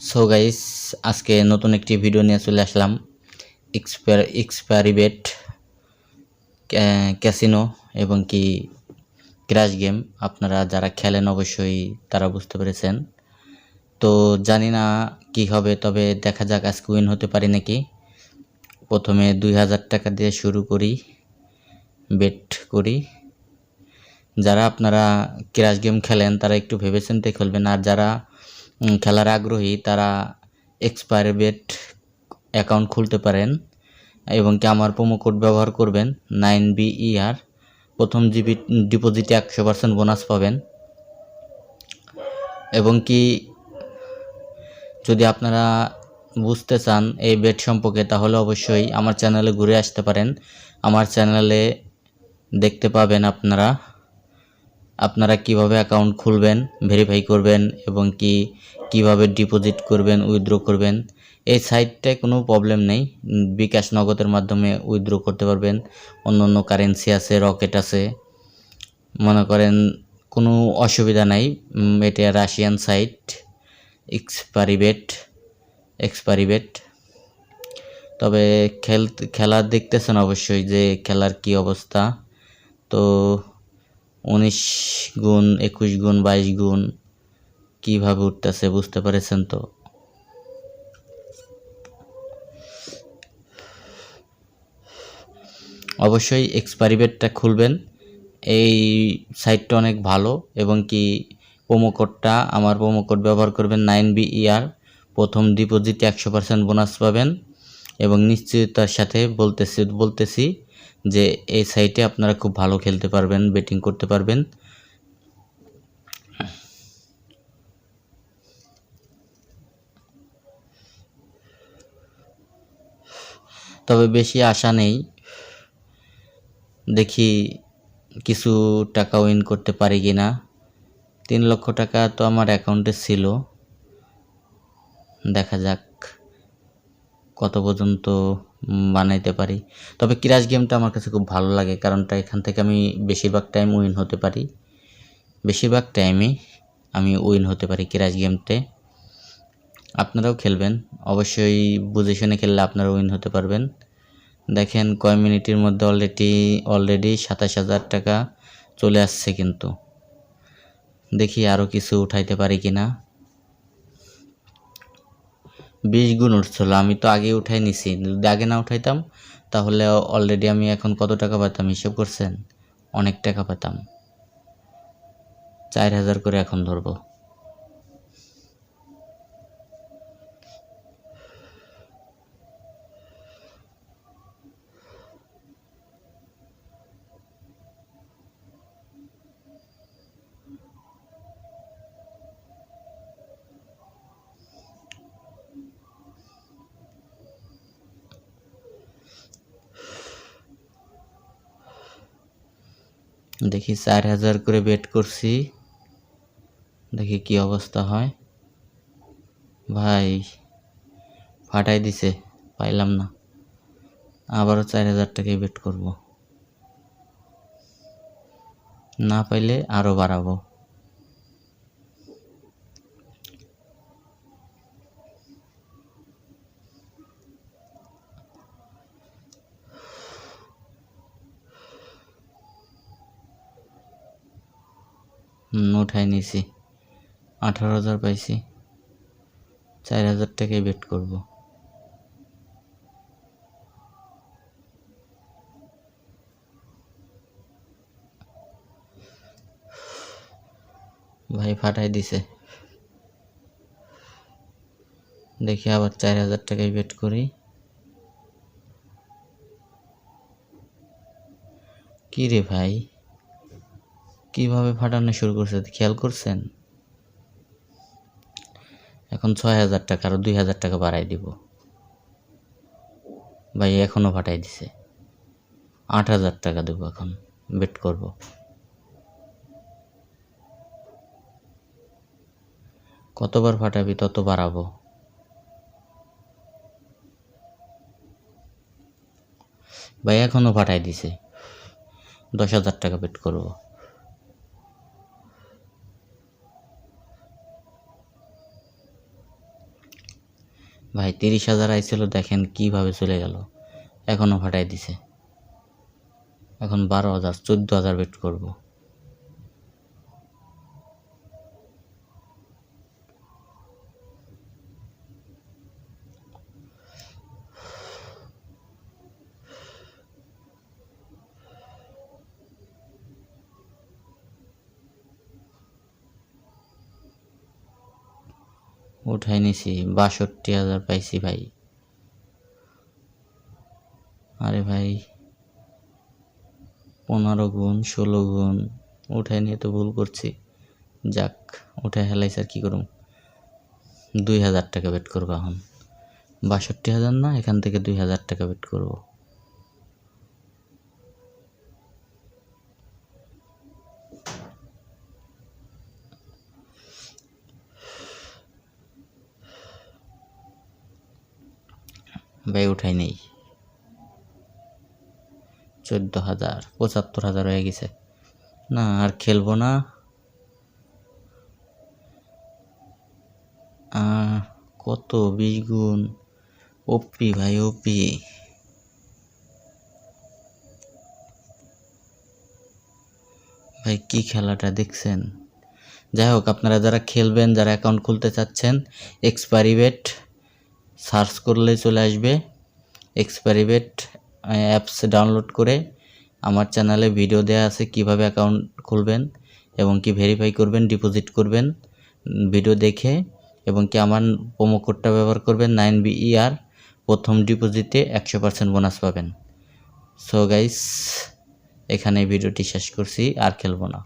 So guys আজকে নতুন একটি ভিডিও নিয়ে চলে আসলাম। এক্সপার এক্সপারিবেট ক্যাসিনো এবং কি ক্র্যাশ গেম আপনারা যারা খেলেন অবশ্যই তারা বুঝতে পেরেছেন। তো জানি না কি হবে, তবে দেখা যাক আজকে উইন হতে পারি নাকি। প্রথমে দুই হাজার টাকা দিয়ে শুরু করি বেট করি। যারা আপনারা ক্র্যাশ গেম খেলেন, তারা একটু ভেবেচিন্তে খেলবেন। আর যারা খেলার আগ্রহী তারা এক্সপায়ার বেট অ্যাকাউন্ট খুলতে পারেন এবং কি আমার প্রোমো কোড ব্যবহার করবেন, নাইন বি আর। প্রথম জিবি ডিপোজিটে একশো পার্সেন্ট বোনাস পাবেন। এবং কি যদি আপনারা বুঝতে চান এই বেট সম্পর্কে, তাহলে অবশ্যই আমার চ্যানেলে ঘুরে আসতে পারেন। আমার চ্যানেলে দেখতে পাবেন আপনারা আপনারা কীভাবে অ্যাকাউন্ট খুলবেন, ভেরিফাই করবেন এবং কি কীভাবে ডিপোজিট করবেন উইথড্র করবেন, এই সাইটটায় কোনো প্রবলেম নেই। বিকাশ নগদের মাধ্যমে উইথড্র করতে পারবেন। অন্য অন্য কারেন্সি আছে রকেট আছে। মনে করেন কোনো অসুবিধা নাই। এটা রাশিয়ান সাইট এক্সপারিবেট এক্সপারিবেট তবে খেল, খেলা দেখতেছেন অবশ্যই যে খেলার কি অবস্থা। তো উনিশ গুণ, একুশ গুণ, বাইশ গুণ কীভাবে উঠতেছে, বুঝতে পেরেছেন তো? অবশ্যই এক্সপারিবেটটা খুলবেন। এই সাইটটা অনেক ভালো এবং কি কোডটা আমার কোড ব্যবহার করবেন নাইন বি প্রথম ডিপোজিটে একশো পার্সেন্ট বোনাস পাবেন এবং নিশ্চয়তার সাথে বলতেছি বলতেছি যে এই সাইটে আপনারা খুব ভালো খেলতে পারবেন বেটিং করতে পারবেন। তবে বেশি আশা নেই। দেখি কিছু টাকা উইন করতে পারি কি না তিন লক্ষ টাকা তো আমার অ্যাকাউন্টে ছিল। দেখা যাক কত পর্যন্ত বানাইতে পারি। তবে ক্রাশ গেমটা আমার কাছে খুব ভালো লাগে, কারণটা এখান থেকে আমি বেশিরভাগ টাইম উইন হতে পারি। বেশিরভাগ টাইমে আমি উইন হতে পারি ক্রাশ গেমতে আপনারাও খেলবেন। অবশ্যই বুঝে শুনে খেললে আপনারা উইন হতে পারবেন। দেখেন কয় মিনিটের মধ্যে অলরেডি অলরেডি সাতাশ হাজার টাকা চলে আসছে কিন্তু। দেখি আরও কিছু উঠাইতে পারি কি না বিশ গুণ উঠছিল, আমি তো আগে উঠাই নিছি। যদি আগে না উঠাইতাম, তাহলে অলরেডি আমি এখন কত টাকা পেতাম হিসেব করছেন? অনেক টাকা পেতাম চার হাজার করে এখন ধরবো। দেখি চার হাজার করে বেট করছি। দেখি কি অবস্থা হয়। ভাই, ফাটাই দিছে, পাইলাম না। আবারও চার হাজার টাকায় বেট করব। না পাইলে আরও বাড়াবো। উঠাই নিছি। আঠারো হাজার পাইছি। চার হাজার টাকায় বেট করব। ভাই ফাটাই দিছে। দেখি আবার চার হাজার টাকায় বেট করি। কি রে ভাই? কীভাবে ফাটানো শুরু করছে খেয়াল করছেন? এখন ছয় হাজার টাকা আরও দুই হাজার টাকা বাড়াই দিব। ভাই এখনও ফাটাই দিছে। আট হাজার টাকা দেবো এখন, বেট করব। কতবার ফাটাবি তত বাড়াবো। ভাই এখনও ফাটাই দিছে। দশ হাজার টাকা বেট করব। ভাই, তিরিশ হাজার আইছিল, দেখেন কীভাবে চলে গেল। এখনও ফাটাই দিছে। এখন বারো হাজার, চোদ্দ হাজার বেট করব। উঠাই নিছি, বাষট্টি হাজার পাইছি ভাই। আরে ভাই, পনেরো গুণ, ষোলো গুণ, উঠাই নিয়ে তো ভুল করছি। যাক, উঠাই হেলাই স্যার কী করুম। দুই হাজার টাকা বেট করব এখন। বাষট্টি হাজার না, এখান থেকে দুই হাজার টাকা বেট করব। ভাই উঠাই নেই। চোদ্দ হাজার পঁচাত্তর হাজার হয়ে গেছে। না, আর খেলব না। কত বিশ গুণ? ওপি ভাই ওপি। ভাই, কি খেলাটা দেখছেন? যাই হোক, আপনারা যারা খেলবেন, যারা অ্যাকাউন্ট খুলতে চাচ্ছেন এক্সপায়ারি বেট সার্চ করলে চলে আসবে এক্সপায়ারি বেট অ্যাপস ডাউনলোড করে আমার চ্যানেলে ভিডিও দেওয়া আছে কীভাবে অ্যাকাউন্ট খুলবেন এবং কি ভেরিফাই করবেন, ডিপোজিট করবেন, ভিডিও দেখে এবং কি আমার প্রোমো কোডটা ব্যবহার করবেন, নাইন বিইআর প্রথম ডিপোজিটে একশো পার্সেন্ট বোনাস পাবেন। সো গাইস এখানে ভিডিওটি শেষ করছি, আর খেলব না।